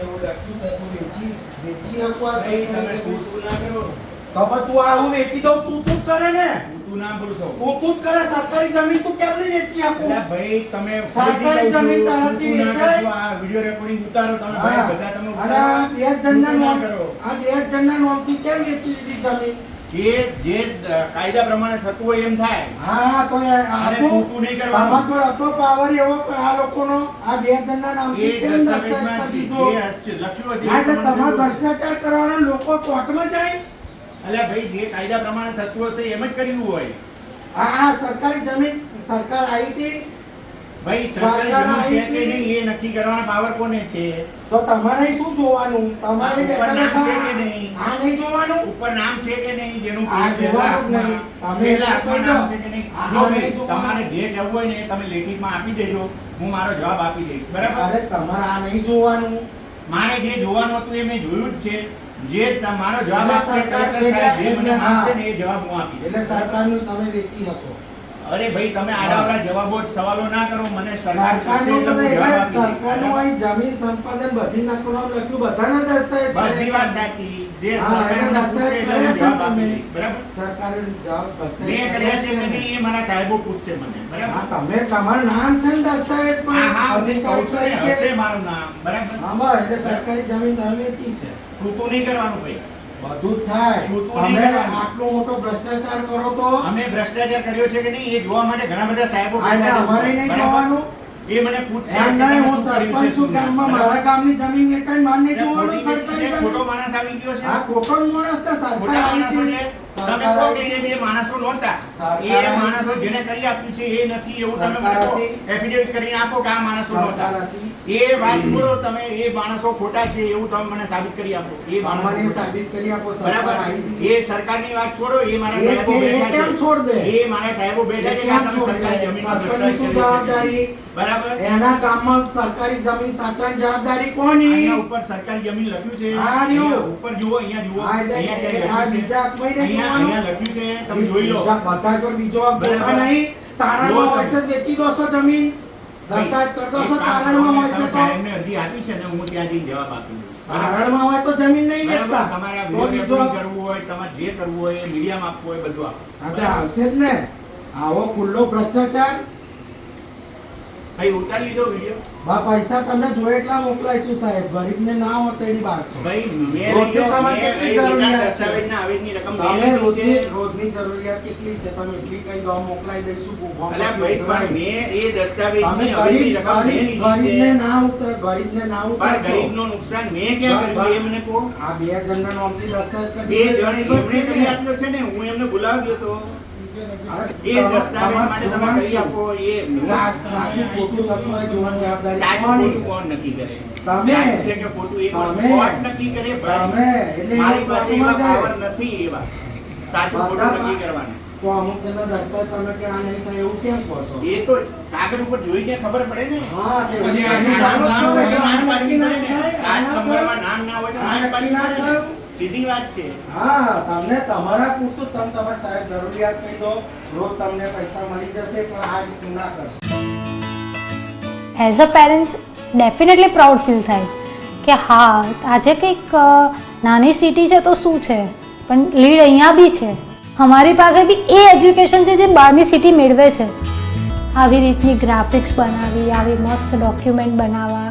એવું લખ્યું છે તું વેચી વેચી આપો આ ભાઈ, તું તું ના કરો તો પણ તું આ હું વેચી દઉં તું તું કરે ને તું ના બોલશો તું તું કરે સરકારી જમીન તું કેમ નહીં વેચી આપું ભાઈ તમે સરકારી જમીન તારાથી વેચાય? આ વિડિયો રેકોર્ડિંગ ઉતારો તમે બધા તમે અને આ ઉતારો. બે તું જણના ના નામ કરો. આ બે જણના નામથી કેમ વેચી દીધી જમીન જે જે કાયદા પ્રમાણે થતું હોય એમ થાય. હા તો તું તું નહીં કરવાનું. બાબા હતો પાવર એવો આ લોકોનો આ બે જણના નામ લખ્યું હશે એટલે તમારે ભ્રષ્ટાચાર કરવાના લોકો કોર્ટમાં જાય? એટલે ભાઈ જે કાયદા પ્રમાણે થતું હશે એમ જ કર્યું હોય. આ સરકારી જમીન સરકાર આવી હતી ભાઈ સરકારી છે કે નહીં એ નક્કી કરવાનો પાવર કોને છે? તો તમારે શું જોવાનું? તમારે ઉપર નામ છે કે નહીં? આ નહીં જોવાનું? ઉપર નામ છે કે નહીં? જેનું આ જોવાનું નહીં. તમે. નામ છે કે નહીં? તમારે જે જવું હોય ને તમે લેખિતમાં આપી દેજો. હું મારો જવાબ આપી દઈશ. બરાબર? અરે તમારે આ નહીં જોવાનું. મારે જે જોવાનું હતું એ મેં જોયું જ છે. જે તમારો જવાબ એટલે આપશે સરકાર જે મને માંગશે ને એ જવાબ હું આપી એટલે સરકારનું તમે વેચી શકો. અરે ભાઈ તમે આડાવડા જવાબો સવાલો ના કરો મને સરકાર સરકારનું અહીં જમીન સંપાદન બધી નાખવાનું લખ્યું બધાના દસ્તાવેજ બધી વાત સાચી. જે સરકાર દસ્તાવેજ એ મારા સાહેબો પૂછશે મને. હા બરાબર તમે તમારું નામ છે ને દસ્તાવેજ પણ અધિકારી મારું નામ. બરાબર? હા એટલે સરકારી જમીન તમે વેચી છે. તું તું નહીં કરવાનું ભાઈ. બધું થાય તમે. આટલો મોટો ભ્રષ્ટાચાર કરો તો અમે ભ્રષ્ટાચાર કર્યો છે કે નહીં એ જોવા માટે ઘણા બધા સાહેબો. અમારે નહીં? જોવાનું એ મને પૂછશે નહીં હું સરપંચ છું ગામમાં મારા ગામની જમીન વેચાઈ માર નહીં જોવાનું ખોટી ખોટો માણસ આવી ગયો છે આ ખોટો માણસ તો સરકાર આવી માણસો છે. તમે કહો કે એ બે માણસો નહોતા. એ માણસો જેને કરી આપ્યું છે એ નથી એવું તમે મને કહો. એફિડેવિટ કરીને આપો કે આ માણસો નહોતા. એ વાત છોડો તમે એ માણસો ખોટા છે એવું તમે મને સાબિત કરી આપો. એ માણસો સાબિત કરી આપો બરાબર. એ સરકારની વાત છોડો એ મારા સાહેબો બેઠા કેમ છોડ દે? છે એ મારા સાહેબો બેઠા છે કે તમે સરકારી જમીન શું. જવાબદારી? બરાબર? એના ગામમાં સરકારી જમીન સાચવવાની જવાબદારી કોની? ઉપર સરકારી જમીન લખ્યું છે. ઉપર જુઓ અહીંયા જુઓ. અહીંયા બીજા? અહીંયા લખ્યું છે તમે જોઈ લો. બીજા બીજો બરાબર. નહીં. તારણમાં જો હોય છે. જમીન. દસ્તાવેજ કરી તો. સાહેબને અરજી આપી છે ને હું ત્યાંથી જવાબ આપી દઈશ. બરાબર? તારણમાં હોય તો જમીન નહીં વેચતા. તમારે તો બીજો કરવું હોય તમારે જે કરવું હોય મીડિયામાં આપવું હોય બધું આપો. હા તો આવશે જ ને. આવો ખુલ્લો ભ્રષ્ટાચાર. ભાઈ ઉતારી લીધો વિડિયો બા પૈસા તમને જોઈએ એટલા મોકલાઈશું સાહેબ. ગરીબને ના હોત એની બારસો ભાઈ મેં રોજની તમારે કેટલી જરૂરિયાત છે? દસ્તાવેજના આવેદની રકમ મેં રોજની રોજની જરૂરિયાત કેટલી છે? તમે એટલી કઈ દો મોકલાઈ દઈશું ભૂખો અલ્યા ભાઈ પણ મેં એ દસ્તાવેજની આવેદની ગરીબ રકમ મેં લીધી ગરીબને ના ઉતર ગરીબને ના ઉતર ગરીબનું નુકસાન મેં ક્યાં કર્યું? એ મને કહો. આ બે જણના નામથી દસ્તાવેજ બે કરી જણે દીધો એમણે છે કરી. આપ્યો છે ને? હું એમને બોલાવ્યો તો. એ દસ્તાવેજ માટે તમે કરી આપો એ સાચું ખોટું થતું જોવાની જવાબદારી સાચું કોની? ખોટું કોણ નક્કી કરે તમે. છે કે ખોટું એ કોણ? નક્કી કરે તમે એટલે મારી પાસે એવા પાવર નથી એવા સાચું ખોટું નક્કી કરવાના તો અમુક દસ્તાવેજ તમે કે આ નહીં થાય એવું કેમ કહો છો એ તો કાગળ ઉપર જોઈને ખબર પડે ને હા નામ કે પડે ના. નામ હોય તો નામ નક્કી ના પડે ને. સીધી વાત છે. હા તમને તમારા પૂરતું તમે તમારા સાહેબ જરૂરિયાત કહી દો. રોજ તમને પૈસા મળી જશે પણ આ રીતનું ના કરશો. As a parents definitely proud feel થાય કે હા આજે કંઈક નાની સિટી છે તો શું છે? પણ લીડ અહીંયા બી છે. અમારી પાસે બી એ એજ્યુકેશન છે જે બહારની સિટી મેળવે છે. આવી રીતની ગ્રાફિક્સ બનાવી આવી મસ્ત ડોક્યુમેન્ટ બનાવવા